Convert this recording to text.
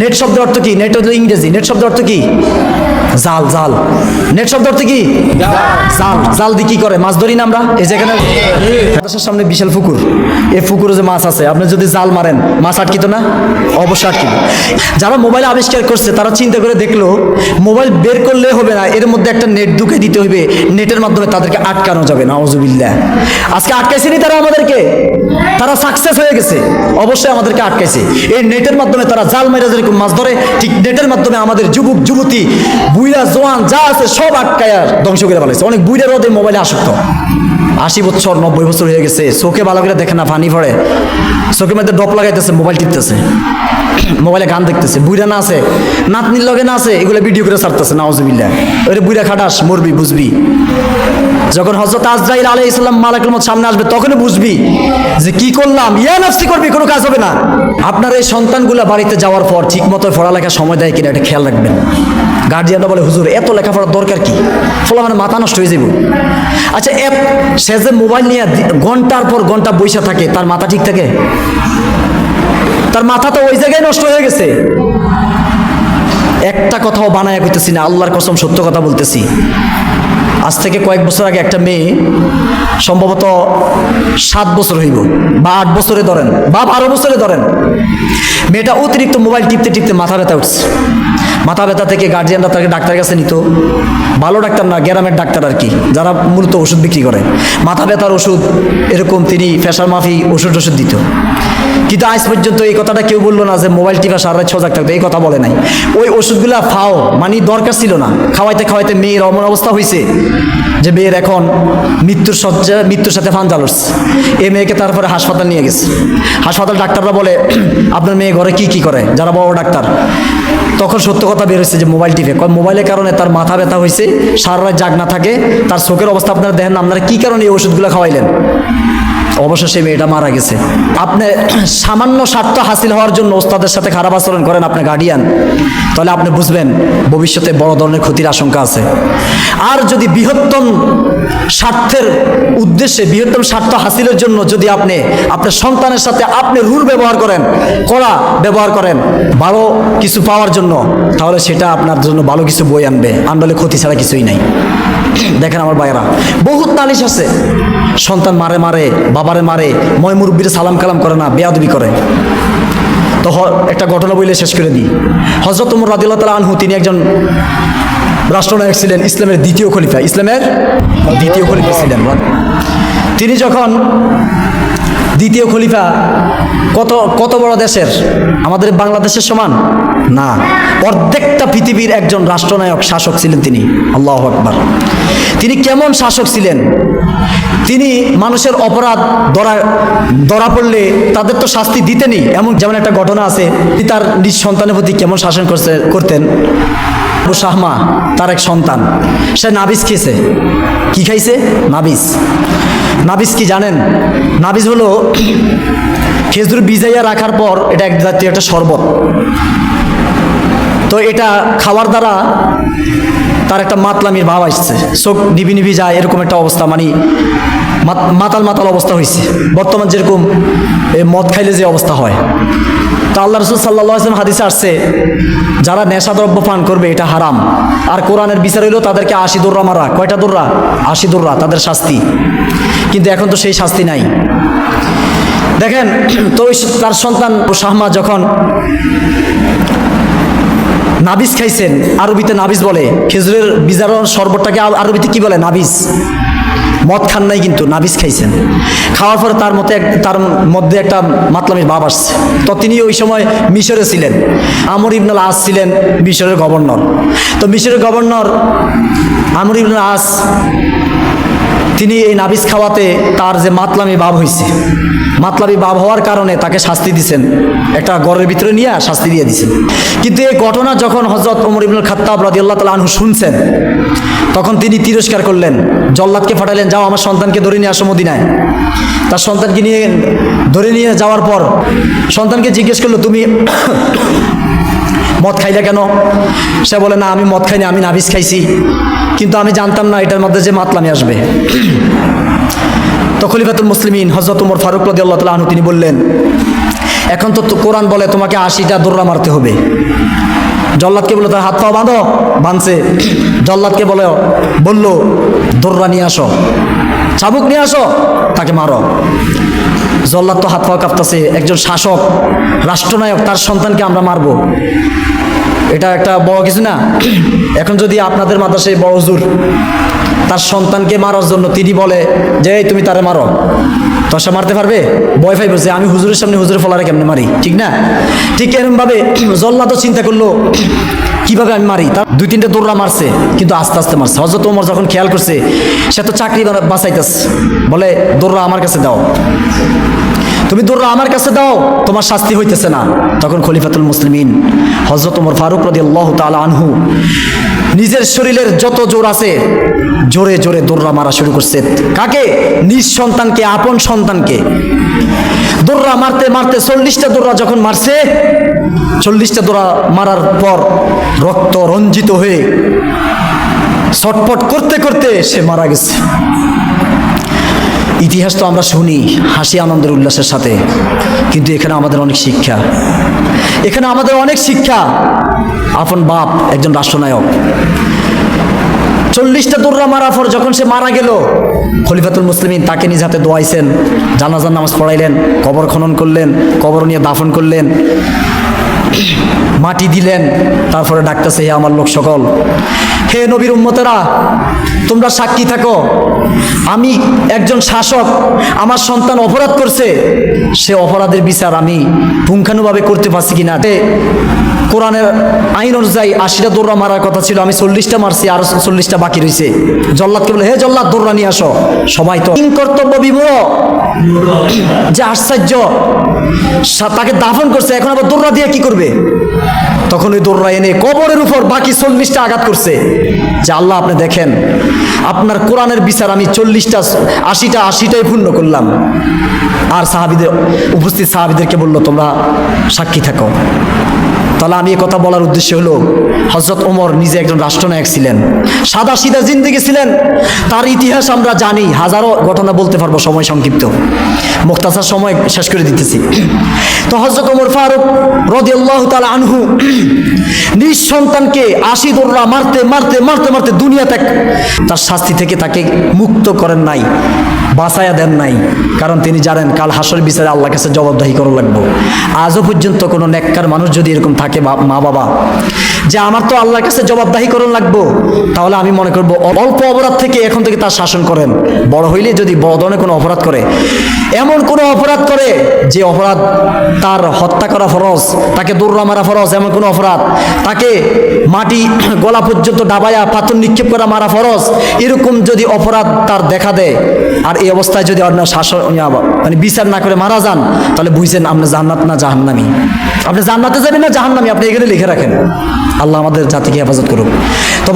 Net শব্দের অর্থ কি? নেট হলো ইংরেজি। নেট শব্দের অর্থ কি? জাল জাল। নেট শব্দ অর্থ কি? জাল। জাল দিয়ে কি করে? মাছ ধরি না আমরা? এই যেখানে মাদ্রাসার সামনে বিশাল পুকুর এই পুকুরে যে মাছ আছে, আপনি যদি জাল মারেন, মাছ আটকিত না? অবশ্যই আটকিত। যারা মোবাইল আবিষ্কার করছে, তারা চিন্তা করে দেখল, মোবাইল বের করলে হবে না, এর মধ্যে একটা নেট ঢুকে দিতে হবে নেটের মাধ্যমে তাদেরকে আটকানো যাবে না অজুবিল্লা আজকে আটকাইছেনি তারা আমাদেরকে? তারা সাকসেস হয়ে গেছে। অবশ্যই আমাদেরকে আটকাইছে। এই নেটের মাধ্যমে তারা জাল মেরে যেরকম মাছ ধরে, ঠিক নেটের মাধ্যমে আমাদের যুবক, যুবতী বুইরা জোয়ান, যা আছে সব আটকায় ধ্বংস করে ফেলেছে। অনেক বুইরা রোদে মোবাইলে আসক্ত। আশি বছর, নব্বই বছর হয়ে গেছে। চোখে ভালো করে দেখে না পানি পড়ে। চোখের মধ্যে ডপ লাগাইতেছে, মোবাইল টিপতেছে। মোবাইলে গান দেখতেছে, বুইরা না আছে, নাতনির লগে না আছে, এগুলো ভিডিও করে ছাড়তেছে নাওজবিল্লা ওরে বুইরা খাটাস, মরবি, বুঝবি। যখন হজরত আজরাইল আলাই ইসলাম মালাকুল মত সামনে আসবে, তখনই বুঝবি যে কি করলাম, ইয়া নাফসি করবি, কোনো কাজ হবে না। আপনার এই সন্তানগুলো বাড়িতে যাওয়ার পর ঠিক মতো পড়ালেখা সময় দেয় কিনা, এটা খেয়াল রাখবেন। গার্জিয়ানরা বলে, হুজুর, এত লেখাপড়ার দরকার কি? ফলে মানে মাথা নষ্ট হয়ে যাব আচ্ছা এপ সে যে মোবাইল নিয়ে ঘণ্টার পর ঘণ্টা বৈশা থাকে, তার মাথা ঠিক থাকে? তার মাথা তো ওই জায়গায় নষ্ট হয়ে গেছে। একটা কথাও বানায় করতেছি না, আল্লাহর কসম সত্য কথা বলতেছি। আজ থেকে কয়েক বছর আগে একটা মেয়ে, সম্ভবত সাত বছর হইব, বা আট বছরে ধরেন, বা বারো বছরে ধরেন, মেয়েটা অতিরিক্ত মোবাইল টিপতে টিপতে মাথা ব্যথা উঠছে। মাথা ব্যথা থেকে গার্জিয়ানরা তাকে ডাক্তারের কাছে নিত। ভালো ডাক্তার না, গ্রামের ডাক্তার আর কি, যারা মূলত ওষুধ বিক্রি করে। মাথা ব্যথার ওষুধ, এরকম তিনি ফেসার মাফি ওষুধ ওষুধ দিত। কিন্তু আজ পর্যন্ত এই কথাটা কেউ বলল না যে মোবাইল টিপা সারা সজাগ থাকতো এই কথা বলে নাই। ওই ওষুধগুলা ফাও মানে দরকার ছিল না। খাওয়াইতে খাওয়াইতে মেয়ের অমন অবস্থা হয়েছে যে মেয়ের এখন মৃত্যুর সজ্জা, মৃত্যুর সাথে ফান উঠছে এই মেয়েকে তারপরে হাসপাতাল নিয়ে গেছে। হাসপাতাল ডাক্তাররা বলে, আপনার মেয়ে ঘরে কি কি করে? যারা বড় ডাক্তার। তখন সত্য কথা বের হয়েছে যে মোবাইল টিপে। মোবাইলের কারণে তার মাথা ব্যথা হয়েছে সারা জাগ না থাকে, তার চোখের অবস্থা আপনারা দেখেন, আপনারা কি কারণে এই ওষুধগুলো খাওয়াইলেন? অবশ্য সেই মেয়েটা মারা গেছে। আপনি সামান্য স্বার্থ হাসিল হওয়ার জন্য ওস্তাদের সাথে খারাপ আচরণ করেন আপনি গার্ডিয়ান তাহলে আপনি বুঝবেন ভবিষ্যতে বড় ধরনের ক্ষতির আশঙ্কা আছে। আর যদি বৃহত্তম স্বার্থের উদ্দেশ্যে, বৃহত্তম স্বার্থ হাসিলের জন্য যদি আপনি, আপনার সন্তানের সাথে আপনি রুল ব্যবহার করেন, কড়া ব্যবহার করেন, ভালো কিছু পাওয়ার জন্য, তাহলে সেটা আপনার জন্য ভালো কিছু বই আনবে। আনলে ক্ষতি ছাড়া কিছুই নাই। দেখেন আমার ভাইয়েরা, বহুত নালিশ আছে। সন্তান মারে মারে, বাবারে মারে ময় মুরব্বীরে সালাম কালাম করে না, বেয়াদবি করে। তো একটা ঘটনা বইলে শেষ করে দিই। হজরত উমর রাদিল্লাহ তালা আনহু, তিনি একজন রাষ্ট্রনায়ক ছিলেন, ইসলামের দ্বিতীয় খলিফা। ইসলামের দ্বিতীয় খলিফা ছিলেন। তিনি যখন দ্বিতীয় খলিফা কত কত বড় দেশের? আমাদের বাংলাদেশের সমান? না। অর্ধেকটা পৃথিবীর একজন রাষ্ট্রনায়ক শাসক ছিলেন তিনি। আল্লাহ আকবার। তিনি কেমন শাসক ছিলেন? তিনি মানুষের অপরাধ ধরা ধরা পড়লে তাদের তো শাস্তি দিতেনি এমন যেমন একটা ঘটনা আছে তার নিজ সন্তানের প্রতি কেমন শাসন করছে, করতেন। আবু শাহমা তার এক সন্তান। সে নাবিস খেয়েছে। কি খাইছে? নাবিস নাবিস কি জানেন? নাবিস হলো খেজুর বিজাইয়া রাখার পর এটা এক জাতীয় একটা শরবত। তো এটা খাওয়ার দ্বারা তার একটা মাতলামির ভাব আসছে। চোখ নিবি নিবি যায়, এরকম একটা অবস্থা মানে মাত- মাতাল মাতাল অবস্থা হয়েছে বর্তমান যেরকম মদ খাইলে যে অবস্থা হয়। তো আল্লাহ রসুল সাল্লাহ আসলাম হাদিসে আসছে, যারা নেশাদ্রব্য পান করবে, এটা হারাম। আর কোরআনের বিচার হইল তাদেরকে আশি দৌড়া মারা। কয়টা দৌড়া আশি তাদের শাস্তি। কিন্তু এখন তো সেই শাস্তি নাই। দেখেন, তো তার সন্তান শাহমা যখন নাবিস খাইছেন, আরবিতে নাবিস বলে, খেজুরের বিজারণ শরবতটাকে আরবিতে কি বলে? নাবিস। মদ খান নাই কিন্তু, নাবিস খাইছেন। খাওয়ার পরে তার মতে তার মধ্যে একটা মাতলামির ভাব আসছে। তো তিনি ওই সময় মিশরে ছিলেন। আমর ইবনুল আস ছিলেন মিশরের গভর্নর। তো মিশরের গভর্নর আমর ইবনুল আস তিনি এই নাবিস খাওয়াতে তার যে মাতলামি ভাব হয়েছে মাতলামি ভাব হওয়ার কারণে তাকে শাস্তি দিছেন। একটা ঘরের ভিতরে নিয়ে শাস্তি দিয়ে দিছেন। কিন্তু এই ঘটনা যখন হজরত ওমর ইবনুল খাত্তাব রাদিয়াল্লাহু তাআলা আনহু শুনছেন, তখন তিনি তিরস্কার করলেন, জল্লাদকে পাঠালেন যাও আমার সন্তানকে ধরে নিয়ে আসো মদিনায়। তার সন্তানকে নিয়ে, ধরে নিয়ে যাওয়ার পর সন্তানকে জিজ্ঞেস করল, তুমি মদ খাইলে কেন? সে বলে, না, আমি মদ খাইনি, আমি নাবিস খাইছি। কিন্তু আমি জানতাম না, এটার মধ্যে যে মাতলামি আসবে। তো খলিফাতুল মুসলিমিন হজরত উমর ফারুক রদি আল্লাহ তালা আনহু তিনি বললেন, এখন তো তো কোরআন বলে তোমাকে আশিটা দৌড়া মারতে হবে। জল্লাদকে বলে, তার হাত পাও বাঁধো, বাঁধছে। জল্লাদকে বলে, বলল দৌড়া নিয়ে আসো, চাবুক নিয়ে আসো, তাকে মারো। জল্লাদ তো হাত পাও কাঁপতাছে। একজন শাসক, রাষ্ট্রনায়ক, তার সন্তানকে আমরা মারবো। এটা একটা বড় কিছু না? এখন যদি আপনাদের মাদ্রাসায় বড় হুজুর, তার সন্তানকে মারার জন্য তিনি বলে যে তুমি তারে মারো। তো সে মারতে পারবে? ভয় ফাই বলছে আমি হুজুরের সামনে হুজুরের ফলারে কেমনে মারি? ঠিক না? ঠিক এরমভাবে জল্লা তো চিন্তা করল কীভাবে আমি মারি? তার দুই তিনটা দৌড়া মারছে, কিন্তু আস্তে আস্তে মারছে। হজরত ওমর যখন খেয়াল করছে, সে তো চাকরি বাঁচাইতেছে। বলে, দৌড়া আমার কাছে দাও। তুমি দৌড়া আমার কাছে দাও, তোমার শাস্তি হইতেছে না। তখন খলিফাতুল মুসলিমিন হজরত ওমর ফারুক রদি আল্লাহ তালা আনহু নিজের শরীরের যত জোর আছে, জোরে জোরে দৌড়া মারা শুরু করছে। কাকে? নিজ সন্তানকে, আপন সন্তানকে। দৌড়া মারতে মারতে চল্লিশটা দৌড়া যখন মারছে, চল্লিশটা দৌড়া মারার পর রক্ত রঞ্জিত হয়ে ছটপট করতে করতে সে মারা গেছে। ইতিহাস তো আমরা শুনি, হাসি আনন্দের উল্লাসের সাথে। কিন্তু এখানে আমাদের অনেক শিক্ষা। এখানে আমাদের অনেক শিক্ষা। আপন বাপ একজন রাষ্ট্রনায়ক। চল্লিশটা দৌড়া মারার পর যখন সে মারা গেল, খলিফাতুল মুসলিমিন তাকে নিজ হাতে দোয়াইছেন, জানাজার নামাজ পড়াইলেন, কবর খনন করলেন, কবর নিয়ে দাফন করলেন। মাটি দিলেন, তারপরে ডাকতেছে হে আমার লোক সকল। হে নবীর উম্মতেরা, তোমরা সাক্ষী থাকো। আমি একজন শাসক, আমার সন্তান অপরাধ করছে, সে অপরাধের বিচার আমি পুঙ্খানুভাবে করতে পারছি কিনা? তে, কোরআনের আইন অনুযায়ী আশিটা দৌড়া মারার কথা ছিল, আমি চল্লিশটা মারছি, আর চল্লিশটা বাকি রয়েছে জল্লাদকে বলে হে জল্লাদ দৌড়া নিয়ে আসো। সবাই তো কর্তব্য বিমূঢ়, যে আশ্চর্য তাকে দাফন করছে, এখন আবার দৌড়া দিয়ে কি করবে? তখন ওই দৌড়া এনে কবরের উপর বাকি চল্লিশটা আঘাত করছে। যে আল্লাহ, আপনি দেখেন, আপনার কোরআনের বিচার আমি চল্লিশটা, আশিটা, আশিটাই পূর্ণ করলাম। আর সাহাবিদের, উপস্থিত সাহাবিদেরকে বলল, তোমরা সাক্ষী থাকো। তাহলে আমি কথা বলার উদ্দেশ্য হলো হজরত ওমর নিজে একজন রাষ্ট্রনায়ক ছিলেন। সাদা সিধা জিন্দিগি ছিলেন। তার ইতিহাস আমরা জানি, হাজারো ঘটনা বলতে পারব, সময় সংক্ষিপ্ত। মুক্তাসার সময় শেষ করে দিতেছি। তো হজরত ওমর ফারুক রদি আল্লাহ তালা আনহু নিজ সন্তানকে আশি দৌড়া মারতে মারতে মারতে মারতে দুনিয়া ত্যাগ, তার শাস্তি থেকে তাকে মুক্ত করেন নাই। বাঁচাইয়া দেন নাই। কারণ তিনি জানেন কাল হাসর বিচারে আল্লাহ কাছে জবাবদাহি করা লাগবো। আজও পর্যন্ত কোনো নেককার মানুষ যদি এরকম থাকে মা বাবা, যে আমার তো আল্লাহর কাছে জবাবদাহি করণ লাগবো, তাহলে আমি মনে করব অল্প অপরাধ থেকে এখন থেকে তার শাসন করেন। বড় হইলে যদি বড় ধরনের কোনো অপরাধ করে, এমন কোনো অপরাধ করে যে অপরাধ তার হত্যা করা ফরজ, তাকে দৌড়া মারা ফরজ, এমন কোনো অপরাধ, তাকে মাটি গলা পর্যন্ত ডাবায়া পাথর নিক্ষেপ করা মারা ফরজ, এরকম যদি অপরাধ তার দেখা দেয়, আর এই অবস্থায় যদি অন্য শাসন মানে বিচার না করে মারা যান, তাহলে বুঝছেন আপনি জান্নাত না জাহান্নামি। আপনি জান্নাতে যাবেন না জাহান্নামি, আপনি এখানে লিখে রাখেন। আল্লাহ আমাদের জাতিকে হেফাজত করুক। তো